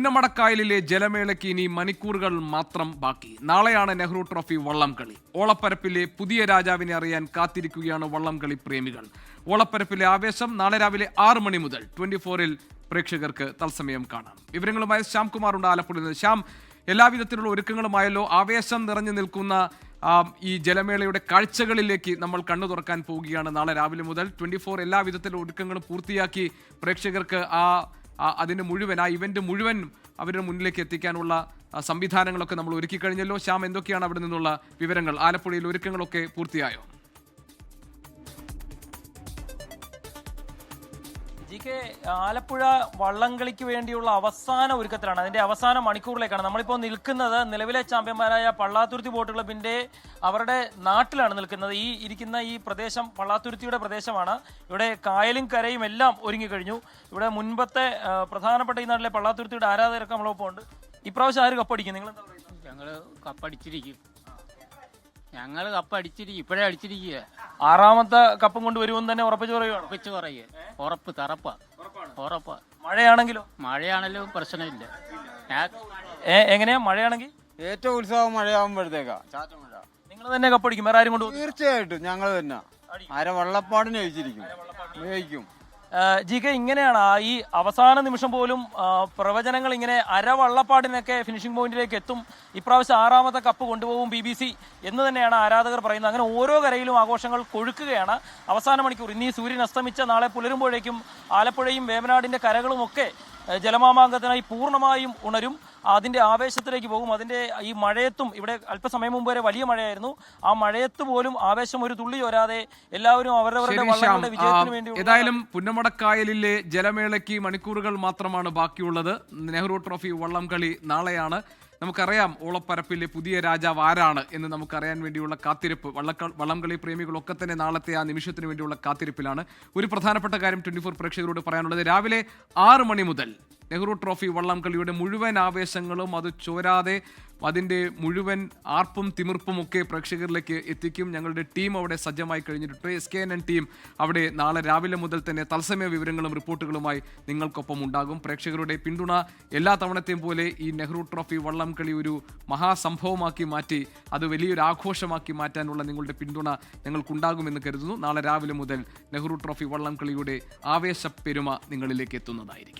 പുന്നമടക്കായലിലെ ജലമേളയ്ക്ക് ഇനി മണിക്കൂറുകൾ മാത്രം ബാക്കി. നാളെയാണ് നെഹ്റു ട്രോഫി വള്ളംകളി ഓളപ്പരപ്പിലെ പുതിയ രാജാവിനെ അറിയാൻ കാത്തിരിക്കുകയാണ് വള്ളംകളി പ്രേമികൾ. ഓളപ്പരപ്പിലെ ആവേശം നാളെ രാവിലെ ആറ് മണി മുതൽ ട്വന്റി ഫോറിൽ പ്രേക്ഷകർക്ക് തത്സമയം കാണാം. വിവരങ്ങളുമായി ശ്യാം കുമാർ ഉണ്ട് ആലപ്പുഴയിൽ നിന്ന്. ശ്യാം എല്ലാവിധത്തിലുള്ള ഒരുക്കങ്ങളുമായല്ലോ. ആവേശം നിറഞ്ഞു നിൽക്കുന്ന ഈ ജലമേളയുടെ കാഴ്ചകളിലേക്ക് നമ്മൾ കണ്ണു തുറക്കാൻ പോവുകയാണ് നാളെ രാവിലെ മുതൽ. ട്വന്റി ഫോർ എല്ലാവിധത്തിലുള്ള ഒരുക്കങ്ങളും പൂർത്തിയാക്കി പ്രേക്ഷകർക്ക് ആ ആ- അതിന് മുഴുവൻ ആ ഇവന്റ് മുഴുവൻ അവരുടെ മുന്നിലേക്ക് എത്തിക്കാനുള്ള സംവിധാനങ്ങളൊക്കെ നമ്മൾ ഒരുക്കി കഴിഞ്ഞല്ലോ ശ്യാം എന്തൊക്കെയാണ് അവിടെ നിന്നുള്ള വിവരങ്ങൾ? ആലപ്പുഴയിൽ ഒരുക്കങ്ങളൊക്കെ പൂർത്തിയായോ? ജി കെ ആലപ്പുഴ വള്ളംകളിക്ക് വേണ്ടിയുള്ള അവസാന ഒരുക്കത്തിലാണ്. അതിന്റെ അവസാന മണിക്കൂറിലേക്കാണ് നമ്മളിപ്പോൾ നിൽക്കുന്നത്. നിലവിലെ ചാമ്പ്യന്മാരായ പള്ളാത്തുരുത്തി ബോട്ട് ക്ലബിന്റെ അവരുടെ നാട്ടിലാണ് നിൽക്കുന്നത്. ഈ ഇരിക്കുന്ന ഈ പ്രദേശം പള്ളാത്തുരുത്തിയുടെ പ്രദേശമാണ്. ഇവിടെ കായലും കരയും എല്ലാം ഒരുങ്ങിക്കഴിഞ്ഞു. ഇവിടെ മുൻപത്തെ പ്രധാനപ്പെട്ട ഈ നാട്ടിലെ പള്ളാത്തുരുത്തിയുടെ ആരാധകരൊക്കെ നമ്മളൊപ്പം ഉണ്ട്. ഇപ്രാവശ്യം ആര് കപ്പടിക്കും? നിങ്ങൾ എന്താ പറയുന്നത് ഞങ്ങൾ കപ്പ് അടിച്ചിരിക്കും. ഇപ്പഴേ അടിച്ചിരിക്കുക. ആറാമത്തെ കപ്പും കൊണ്ട് വരുമെന്ന് തന്നെ ഉറപ്പിച്ചു പറയുകയാണ് ഉറപ്പിച്ച് പറയുക ഉറപ്പ് തറപ്പ. ഉറപ്പ. മഴയാണെങ്കിലോ? മഴയാണെങ്കിലും പ്രശ്നമില്ല. ഏ എങ്ങനെയാ? മഴയാണെങ്കിൽ ഏറ്റവും ഉത്സവം മഴയാകുമ്പോഴത്തേക്കാ. ചാറ്റമഴ നിങ്ങൾ തന്നെ കപ്പടിക്കും. വേറെ ആരും കൊണ്ട് തീർച്ചയായിട്ടും ഞങ്ങൾ തന്നെ. ആരെ വള്ളപ്പാടിനെ ജയിച്ചിരിക്കും ജയിക്കും ജി കെ ഇങ്ങനെയാണ് ഈ അവസാന നിമിഷം പോലും പ്രവചനങ്ങൾ ഇങ്ങനെ അരവള്ളപ്പാടിനൊക്കെ ഫിനിഷിംഗ് പോയിന്റിലേക്ക് എത്തും. ഇപ്രാവശ്യം ആറാമത്തെ കപ്പ് കൊണ്ടുപോകും ബി ബി സി എന്ന് തന്നെയാണ് ആരാധകർ പറയുന്നത്. അങ്ങനെ ഓരോ കരയിലും ആഘോഷങ്ങൾ കൊഴുക്കുകയാണ്. അവസാന മണിക്കൂർ. ഇനി സൂര്യൻ അസ്തമിച്ച നാളെ പുലരുമ്പോഴേക്കും ആലപ്പുഴയും വേമനാടിന്റെ കരകളും ഒക്കെ ഏ, ജലമാമാങ്കത്തിനായി പൂർണമായും ഉണരും. അതിന്റെ ആവേശത്തിലേക്ക് പോകും. അതിന്റെ ഈ മഴയത്തും ഇവിടെ അല്പസമയം മുമ്പ് വരെ വലിയ മഴയായിരുന്നു. ആ മഴയത്ത് പോലും ആവേശം ഒരു തുള്ളി വരാതെ എല്ലാവരും അവരവരുടെ വള്ളങ്ങളുടെ വിജയത്തിന് വേണ്ടി ഏതായാലും പുന്നമടക്കായലിലെ ജലമേളയ്ക്ക് മണിക്കൂറുകൾ മാത്രമാണ് ബാക്കിയുള്ളത്. നെഹ്റു ട്രോഫി വള്ളം കളി നാളെയാണ്. നമുക്കറിയാം ഓളപ്പരപ്പിലെ പുതിയ രാജാവ് ആരാണ് എന്ന് നമുക്കറിയാൻ വേണ്ടിയുള്ള കാത്തിരിപ്പ്. വള്ളക്ക വള്ളംകളി പ്രേമികളൊക്കെ തന്നെ നാളത്തെ ആ നിമിഷത്തിന് വേണ്ടിയുള്ള കാത്തിരിപ്പിലാണ്. ഒരു പ്രധാനപ്പെട്ട കാര്യം ട്വന്റി ഫോർ പ്രേക്ഷകരോട് പറയാനുള്ളത് രാവിലെ ആറ് മണി മുതൽ നെഹ്റു ട്രോഫി വള്ളംകളിയുടെ മുഴുവൻ ആവേശങ്ങളും അത് ചോരാതെ അതിന്റെ മുഴുവൻ ആർപ്പും തിമിർപ്പും ഒക്കെ പ്രേക്ഷകരിലേക്ക് എത്തിക്കും. ഞങ്ങളുടെ ടീം അവിടെ സജ്ജമായി കഴിഞ്ഞിട്ടുണ്ട്. S K N N team അവിടെ നാളെ രാവിലെ മുതൽ തന്നെ തത്സമയ വിവരങ്ങളും റിപ്പോർട്ടുകളുമായി നിങ്ങൾക്കൊപ്പം ഉണ്ടാകും. പ്രേക്ഷകരുടെ പിന്തുണ എല്ലാ തവണത്തെയും പോലെ ഈ നെഹ്റു ട്രോഫി വള്ളംകളി ഒരു മഹാസംഭവമാക്കി മാറ്റി അത് വലിയൊരു ആഘോഷമാക്കി മാറ്റാനുള്ള നിങ്ങളുടെ പിന്തുണ ഞങ്ങൾക്കുണ്ടാകുമെന്ന് കരുതുന്നു. നാളെ രാവിലെ മുതൽ നെഹ്റു ട്രോഫി വള്ളംകളിയുടെ ആവേശ പെരുമ നിങ്ങളിലേക്ക് എത്തുന്നതായിരിക്കും.